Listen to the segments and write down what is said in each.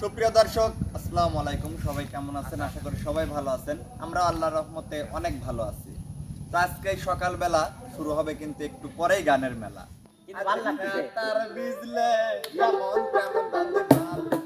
সুপ্রিয় দর্শক আসসালামু আলাইকুম। সবাই কেমন আছেন? আশা করি সবাই ভালো আছেন। আমরা আল্লাহর রহমতে অনেক ভালো আছি। তো আজকে সকালবেলা শুরু হবে কিন্তু একটু পরেই গানের মেলা। তার বিজলে কেমন কেমন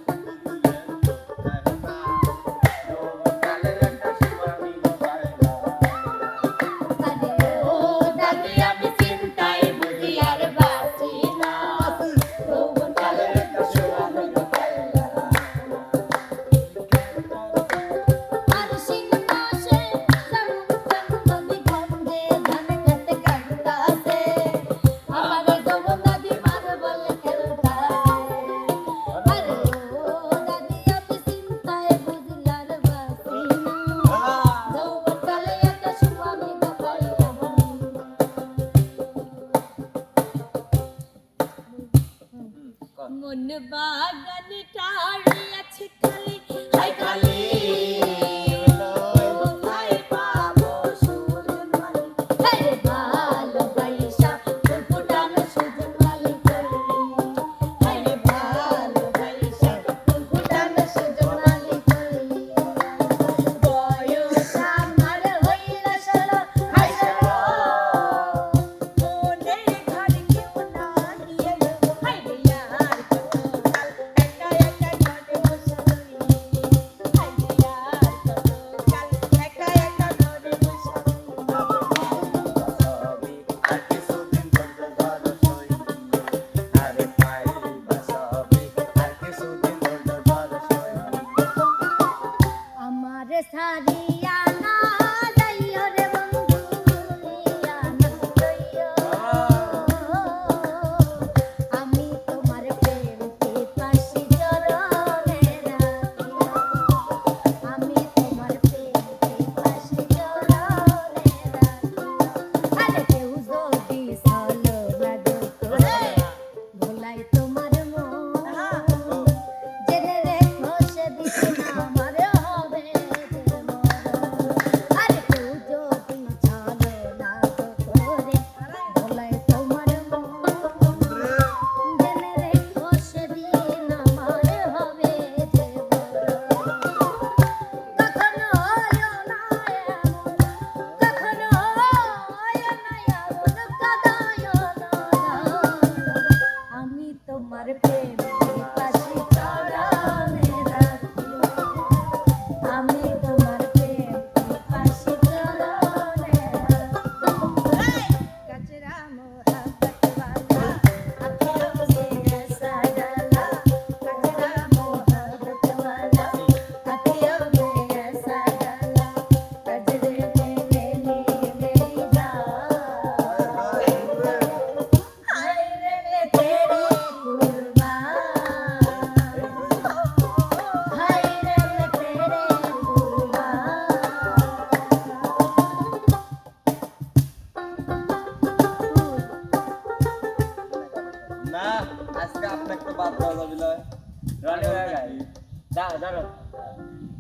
সারি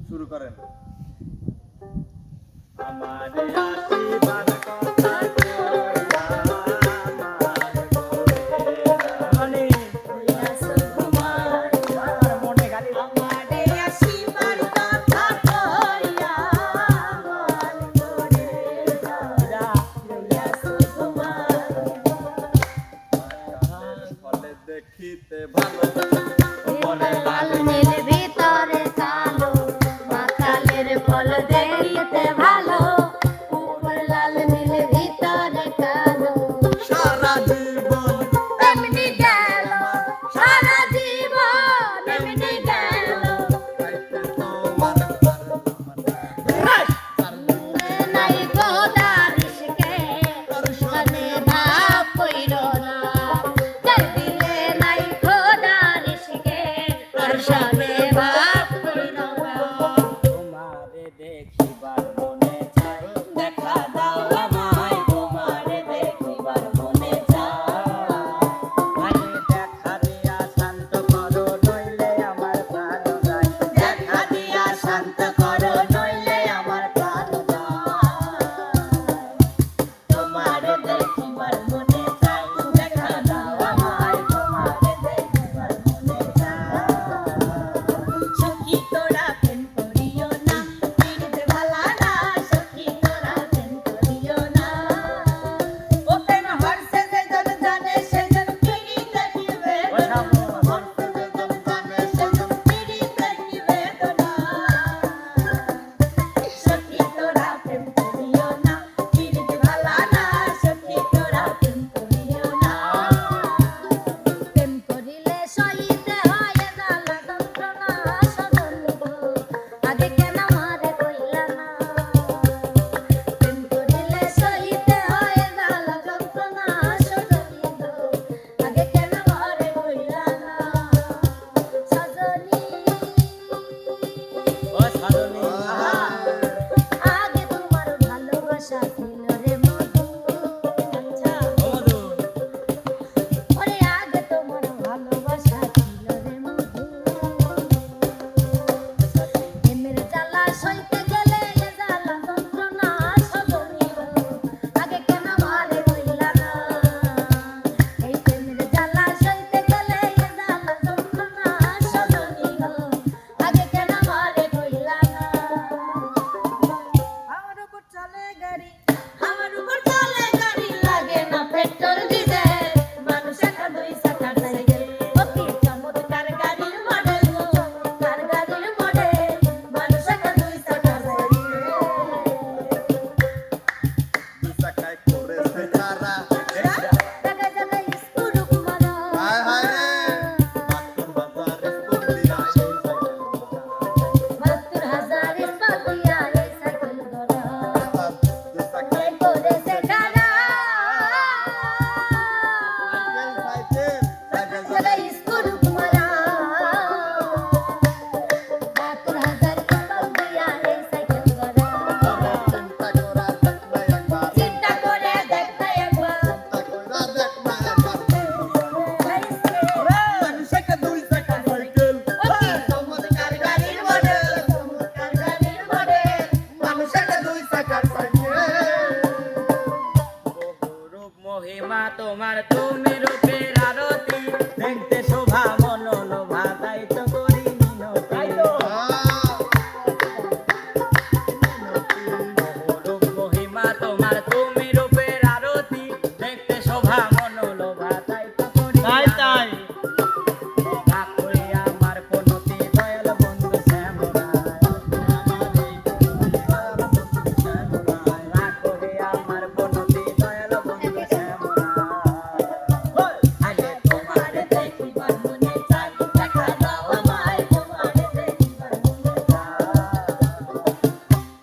শুরু করেন। আমাদের আশীর্বাদ কথা ফল দে maratoneiro.